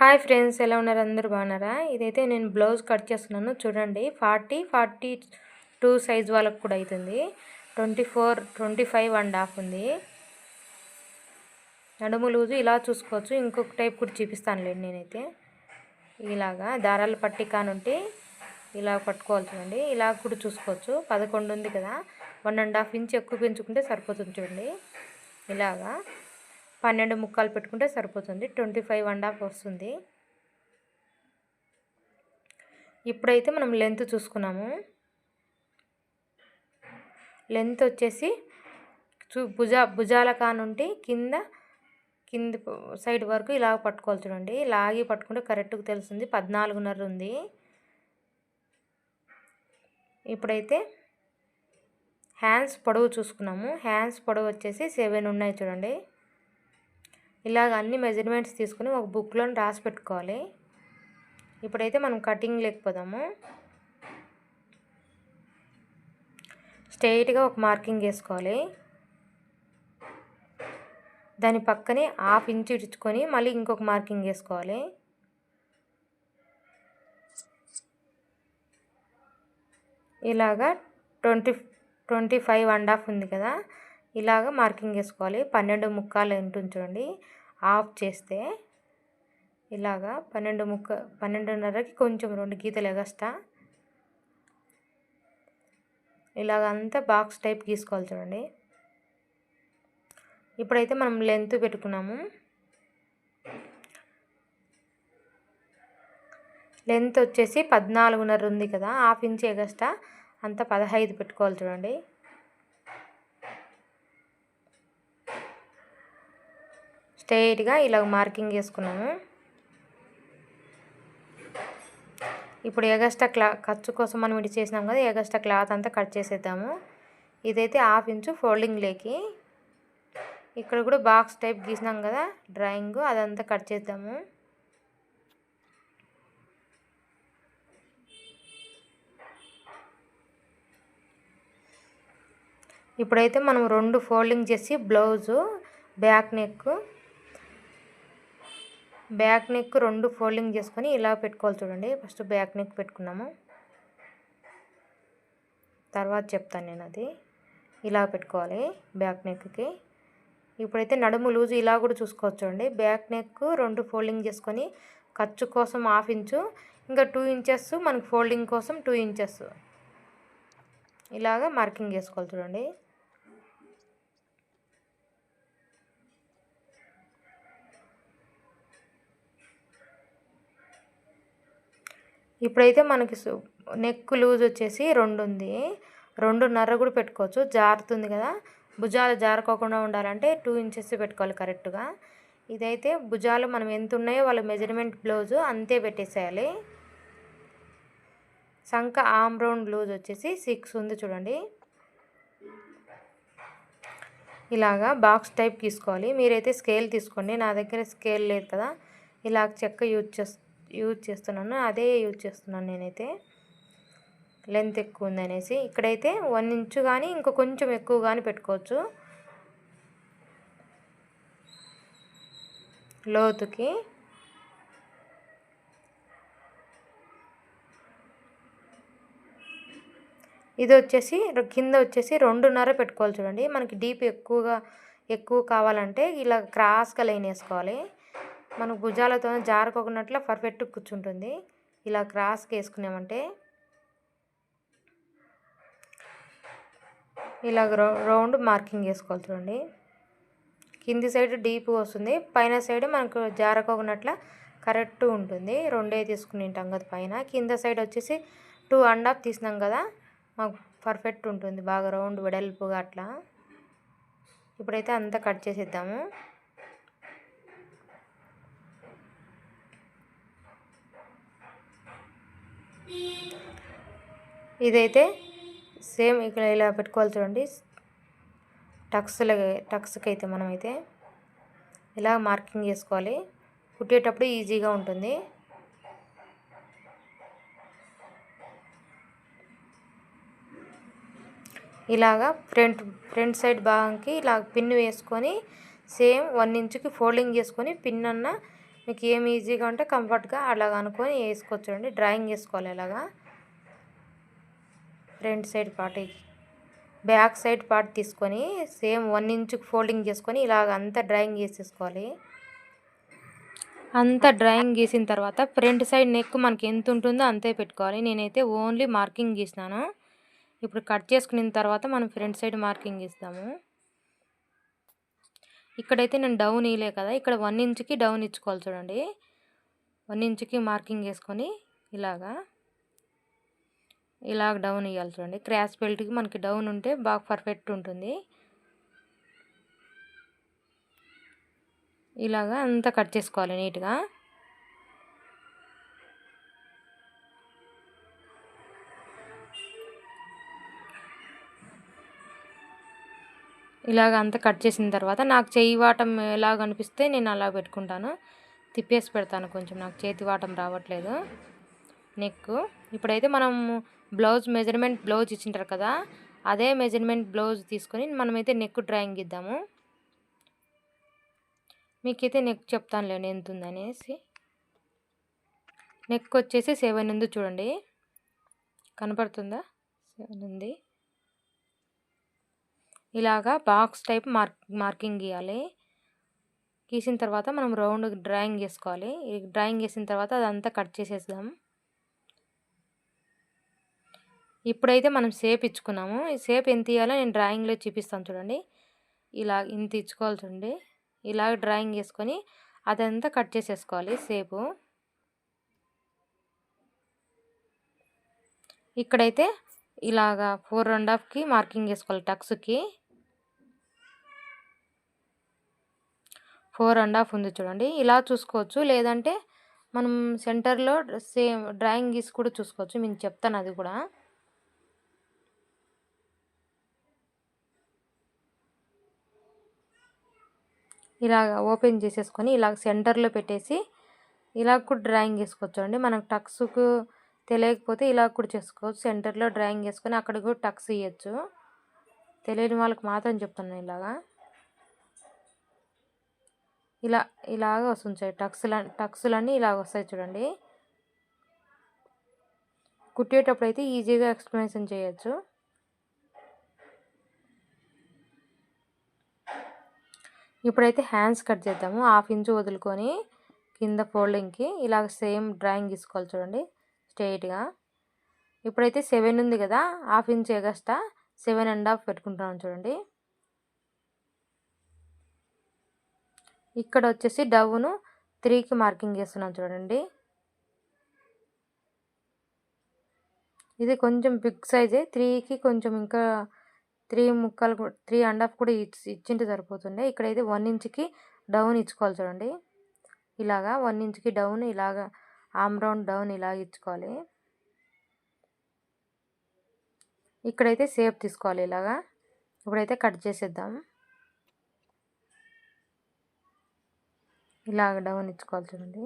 Hi friends ఎలా ఉన్నారు? అందరూ బాగున్నారా? ఇదైతే నేను బ్లౌజ్ కట్ చేస్తున్నాను. చూడండి ఫార్టీ ఫార్టీ టూ సైజ్ వాళ్ళకు కూడా అవుతుంది twenty four twenty five and half ఉంది. నడుము లూజు ఇలా చూసుకోవచ్చు. ఇంకొక టైప్ కూడా చూపిస్తానులేండి నేనైతే. ఇలాగా దారాలు పట్టి కానుంటే ఇలా పట్టుకోవాలి చూడండి. ఇలా కూడా చూసుకోవచ్చు. పదకొండు ఉంది కదా. వన్ అండ్ హాఫ్ ఇంచ్ ఎక్కువ పెంచుకుంటే సరిపోతుంది చూడండి. ఇలాగా పన్నెండు ముక్కలు పెట్టుకుంటే సరిపోతుంది. ట్వంటీ ఫైవ్ అండ్ హాఫ్ వస్తుంది. ఇప్పుడైతే మనం లెంత్ చూసుకున్నాము. లెంత్ వచ్చేసి చూ భుజ భుజాల కానుండి కింద కింద సైడ్ వరకు ఇలా పట్టుకోవాలి చూడండి. లాగి పట్టుకుంటే కరెక్ట్గా తెలుస్తుంది. పద్నాలుగున్నర ఉంది. ఇప్పుడైతే హ్యాండ్స్ పొడవు చూసుకున్నాము. హ్యాండ్స్ పొడవు వచ్చేసి సెవెన్ ఉన్నాయి చూడండి. ఇలాగ అన్ని మెజర్మెంట్స్ తీసుకుని ఒక బుక్లో రాసి పెట్టుకోవాలి. ఇప్పుడైతే మనం కటింగ్ లేకపోదాము. స్ట్రైట్గా ఒక మార్కింగ్ వేసుకోవాలి. దాని పక్కనే హాఫ్ ఇంచ్ ఇడ్చుకొని మళ్ళీ ఇంకొక మార్కింగ్ వేసుకోవాలి. ఇలాగా twenty twenty five and half ఉంది కదా. ఇలాగ మార్కింగ్ వేసుకోవాలి పన్నెండు ముక్కాలు ఉంటుంది చూడండి. ఆఫ్ చేస్తే ఇలాగా పన్నెండు ముక్క పన్నెండున్నరకి కొంచెం రెండు గీతలు ఎగస్టా ఇలాగ అంతా బాక్స్ టైప్ గీసుకోవాలి చూడండి. ఇప్పుడైతే మనం లెంత్ పెట్టుకున్నాము. లెంత్ వచ్చేసి పద్నాలుగున్నర ఉంది కదా హాఫ్ ఇంచ్ ఎగస్ట్రా. అంతా పదహైదు పెట్టుకోవాలి చూడండి. స్ట్రైట్గా ఇలా మార్కింగ్ వేసుకున్నాము ఇప్పుడు ఎగస్ట్రా క్లా ఖర్చు కోసం మనం ఇటు చేసినాం కదా ఎగస్ట్రా క్లాత్ అంతా కట్ చేసేద్దాము. ఇదైతే హాఫ్ ఇంచు ఫోల్డింగ్ లేకి ఇక్కడ కూడా బాక్స్ టైప్ గీసినాం కదా డ్రాయింగ్ అదంతా కట్ చేద్దాము. ఇప్పుడైతే మనం రెండు ఫోల్డింగ్ చేసి blouse back neck back neck రెండు ఫోల్డింగ్ చేసుకొని ఇలా పెట్టుకోవాలి చూడండి. ఫస్ట్ బ్యాక్ నెక్ పెట్టుకున్నాము. తర్వాత చెప్తాను నేను అది. ఇలా పెట్టుకోవాలి బ్యాక్ నెక్కి. ఇప్పుడైతే నడుము లూజు ఇలా కూడా చూసుకోవచ్చు చూడండి. బ్యాక్ నెక్ రెండు ఫోల్డింగ్ చేసుకొని ఖర్చు కోసం హాఫ్ ఇంచు ఇంకా టూ ఇంచెస్ మనకి ఫోల్డింగ్ కోసం టూ ఇంచెస్. ఇలాగా మార్కింగ్ చేసుకోవాలి చూడండి. ఇప్పుడైతే మనకి నెక్ లూజ్ వచ్చేసి రెండు ఉంది రెండున్నర కూడా పెట్టుకోవచ్చు. జారుతుంది కదా. భుజాలు జారుకోకుండా ఉండాలంటే టూ ఇంచెస్ పెట్టుకోవాలి కరెక్ట్గా. ఇదైతే భుజాలు మనం ఎంత ఉన్నాయో వాళ్ళ మెజర్మెంట్ బ్లౌజు అంతే పెట్టేసేయాలి. సంక ఆమ్ రౌండ్ లూజ్ వచ్చేసి సిక్స్ ఉంది చూడండి. ఇలాగా బాక్స్ టైప్ తీసుకోవాలి మీరైతే స్కేల్ తీసుకోండి. నా దగ్గర స్కేల్ లేదు కదా. ఇలా చెక్క యూజ్ చేస్తాను యూజ్ చేస్తున్నాను అదే యూజ్ చేస్తున్నాను నేనైతే. లెంత్ ఎక్కువ ఉందనేసి ఇక్కడైతే వన్ ఇంచు కానీ ఇంకా కొంచెం ఎక్కువ కానీ పెట్టుకోవచ్చు. లోతుకి. ఇది వచ్చేసి కింద వచ్చేసి రెండున్నర పెట్టుకోవాలి చూడండి. మనకి డీప్ ఎక్కువగా ఎక్కువ కావాలంటే ఇలా క్రాస్గా లైన్ వేసుకోవాలి. మనకు భుజాలతో జారుకోకున్నట్లు పర్ఫెక్ట్ కూర్చుంటుంది. ఇలా క్రాస్కి వేసుకున్నామంటే ఇలా రౌండ్ మార్కింగ్ వేసుకోవాలి చూడండి. కింది సైడ్ డీప్ వస్తుంది. పైన సైడ్ మనకు జారకోకున్నట్ల కరెక్ట్ ఉంటుంది. రెండే తీసుకుని ఉంటాం కదా పైన. కింద సైడ్ వచ్చేసి టూ అండ్ హాఫ్ తీసినాం కదా మాకు పర్ఫెక్ట్ ఉంటుంది. బాగా రౌండ్ వెడల్పుగా అట్లా. ఇప్పుడైతే అంతా కట్ చేసేద్దాము. ఇదైతే సేమ్ ఇక్కడ ఇలా పెట్టుకోవాలి చూడండి. టక్స్ల టక్స్కి అయితే మనమైతే ఇలా మార్కింగ్ చేసుకోవాలి. కుట్టేటప్పుడు ఈజీగా ఉంటుంది. ఇలాగా ఫ్రంట్ ఫ్రంట్ సైడ్ భాగంకి ఇలా పిన్ వేసుకొని సేమ్ వన్ ఇంచుకి ఫోల్డింగ్ చేసుకొని పిన్ అన్న మీకు ఏం ఈజీగా ఉంటే కంఫర్ట్గా అలాగ అనుకొని వేసుకోవచ్చండి డ్రాయింగ్ వేసుకోవాలి ఇలాగా front side part back side part తీసుకొని సేమ్ వన్ ఇంచ్ ఫోల్డింగ్ చేసుకొని ఇలాగ అంతా డ్రాయింగ్ వేసేసుకోవాలి అంతా డ్రాయింగ్ గీసిన తర్వాత ఫ్రంట్ సైడ్ నెక్ మనకి ఎంత ఉంటుందో అంతే పెట్టుకోవాలి. నేనైతే ఓన్లీ మార్కింగ్ గీసినాను ఇప్పుడు కట్ చేసుకున్న తర్వాత మనం ఫ్రంట్ సైడ్ మార్కింగ్ ఇస్తాము ఇక్కడైతే నేను డౌన్ వేయలే కదా ఇక్కడ వన్ ఇంచ్కి డౌన్ ఇచ్చుకోవాలి చూడండి. వన్ ఇంచ్కి మార్కింగ్ వేసుకొని ఇలాగా ఇలాగ డౌన్ ఇవ్వాలి చూడండి. క్రాస్ బెల్ట్కి మనకి డౌన్ ఉంటే బాగా పర్ఫెక్ట్ ఉంటుంది. ఇలాగా అంతా కట్ చేసుకోవాలి నీట్గా. ఇలాగ అంతా కట్ చేసిన తర్వాత నాకు చేయి వాటం ఎలాగ అనిపిస్తే నేను అలా పెట్టుకుంటాను. తిప్పేసి పెడతాను కొంచెం. నాకు చేతి వాటం రావట్లేదు. నెక్. ఇప్పుడైతే మనం బ్లౌజ్ మెజర్మెంట్ బ్లౌజ్ ఇచ్చింటారు కదా అదే మెజర్మెంట్ బ్లౌజ్ తీసుకొని మనమైతే నెక్ డ్రాయింగ్ ఇద్దాము. మీకైతే నెక్ చెప్తానులేండి ఎంత ఉందనేసి. నెక్ వచ్చేసి సెవెన్ ఉంది చూడండి. కనపడుతుందా? సెవెన్ ఉంది. ఇలాగా బాక్స్ టైప్ మార్క్ మార్కింగ్ గీయాలి గీసిన తర్వాత మనం రౌండ్ డ్రాయింగ్ చేసుకోవాలి. డ్రాయింగ్ చేసిన తర్వాత అదంతా కట్ చేసేద్దాం. ఇప్పుడైతే మనం షేప్ ఇచ్చుకున్నాము. ఈ షేప్ ఎంత ఇవ్వాలో నేను డ్రాయింగ్లో చూపిస్తాను చూడండి. ఇలా ఇంత ఇచ్చుకోవాలి చూడండి. ఇలాగ డ్రాయింగ్ వేసుకొని అదంతా కట్ చేసేసుకోవాలి సేపు ఇక్కడైతే ఇలాగా ఫోర్ అండ్ హాఫ్కి మార్కింగ్ వేసుకోవాలి టక్స్కి. ఫోర్ అండ్ హాఫ్ ఉంది చూడండి. ఇలా చూసుకోవచ్చు. లేదంటే మనం సెంటర్లో సేమ్ డ్రాయింగ్ గీసి కూడా చూసుకోవచ్చు. మేము చెప్తాను అది కూడా. ఇలాగ ఓపెన్ చేసేసుకొని ఇలా సెంటర్లో పెట్టేసి ఇలా కూడా డ్రాయింగ్ వేసుకోవచ్చు అండి మనకు టక్స్కు తెలియకపోతే ఇలా కూడా చేసుకోవచ్చు. సెంటర్లో డ్రాయింగ్ వేసుకొని అక్కడ కూడా టక్స్ ఇవ్వచ్చు తెలియని వాళ్ళకి మాత్రం చెప్తున్నాను ఇలాగా. ఇలా ఇలాగ వస్తుంటాయి. టక్స్ల టక్స్లన్నీ ఇలాగ వస్తాయి చూడండి. కుట్టేటప్పుడు అయితే ఈజీగా ఎక్స్ప్లెనేషన్ చేయొచ్చు. ఇప్పుడైతే హ్యాండ్స్ కట్ చేద్దాము. హాఫ్ ఇంచ్ వదులుకొని కింద ఫోల్డింగ్కి ఇలాగ సేమ్ డ్రాయింగ్ తీసుకోవాలి చూడండి స్ట్రైట్గా ఇప్పుడైతే సెవెన్ ఉంది కదా half inch extra seven and half పెట్టుకుంటున్నాను చూడండి. ఇక్కడ వచ్చేసి డవ్ను త్రీకి మార్కింగ్ చేస్తున్నాను చూడండి. ఇది కొంచెం బిగ్ సైజే త్రీకి కొంచెం ఇంకా త్రీ ముక్కలు త్రీ అండ్ హాఫ్ కూడా ఇచ్చి ఇచ్చింటే సరిపోతుండే. ఇక్కడైతే వన్ ఇంచ్కి డౌన్ ఇచ్చుకోవాలి చూడండి. ఇలాగా వన్ ఇంచ్కి డౌన్ ఇలాగా ఆమ్ రౌండ్ డౌన్ ఇలాగ ఇచ్చుకోవాలి. ఇక్కడైతే సేఫ్ తీసుకోవాలి ఇలాగా. ఇప్పుడైతే కట్ చేసేద్దాం. ఇలాగ డౌన్ ఇచ్చుకోవాలి చూడండి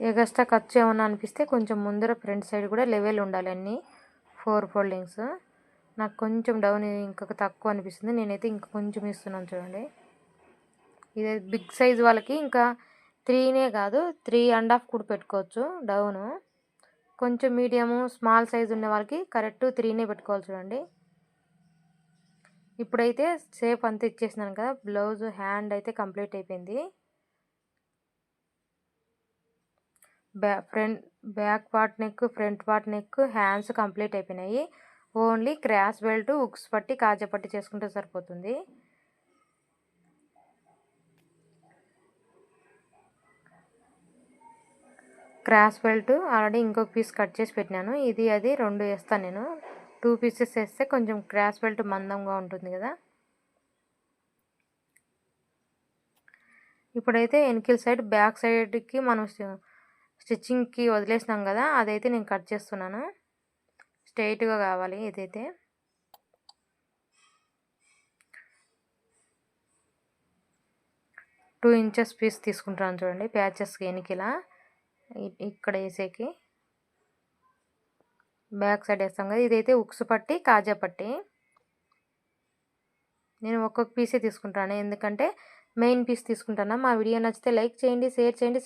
ఎగస్ట్రా ఖర్చు ఏమన్నా అనిపిస్తే కొంచెం ముందర ఫ్రంట్ సైడ్ కూడా లెవెల్ ఉండాలి అన్నీ. ఫోర్ ఫోల్డింగ్స్ నాకు కొంచెం డౌన్ ఇంకొక తక్కువ అనిపిస్తుంది. నేనైతే ఇంకా కొంచెం ఇస్తున్నాను చూడండి. ఇది బిగ్ సైజ్ వాళ్ళకి ఇంకా త్రీనే కాదు త్రీ అండ్ హాఫ్ కూడా పెట్టుకోవచ్చు డౌను. కొంచెం మీడియము స్మాల్ సైజ్ ఉన్న వాళ్ళకి కరెక్ట్ త్రీనే పెట్టుకోవాలి చూడండి. ఇప్పుడైతే సేఫ్ అంతా ఇచ్చేసినాను కదా బ్లౌజ్ హ్యాండ్ అయితే కంప్లీట్ అయిపోయింది. బ్యా front back part neck front part neck hands complete అయిపోయినాయి. ఓన్లీ క్రాస్ బెల్ట్ ఉక్స్ పట్టి కాజా పట్టి చేసుకుంటే సరిపోతుంది. క్రాస్ బెల్ట్ ఆల్రెడీ ఇంకొక పీస్ కట్ చేసి పెట్టినాను. ఇది అది రెండు వేస్తాను నేను. టూ పీసెస్ వేస్తే కొంచెం క్రాస్ బెల్ట్ మందంగా ఉంటుంది కదా. ఇప్పుడైతే ఎనికిల్ సైడ్ బ్యాక్ సైడ్కి మనం స్టిచ్చింగ్కి వదిలేసినాం కదా అదైతే నేను కట్ చేస్తున్నాను. స్ట్రైట్గా కావాలి ఇదైతే. టూ ఇంచెస్ పీస్ తీసుకుంటున్నాను చూడండి ప్యాచెస్కి ఎనికిలా. ఇక్కడ వేసేకి. బ్యాక్ సైడ్ వేస్తాం కదా ఇదైతే ఉక్స్ పట్టి కాజా పట్టి. నేను ఒక్కొక్క పీసే తీసుకుంటాను. ఎందుకంటే మెయిన్ పీస్ తీసుకుంటాను? మా వీడియో నచ్చితే లైక్ చేయండి షేర్ చేయండి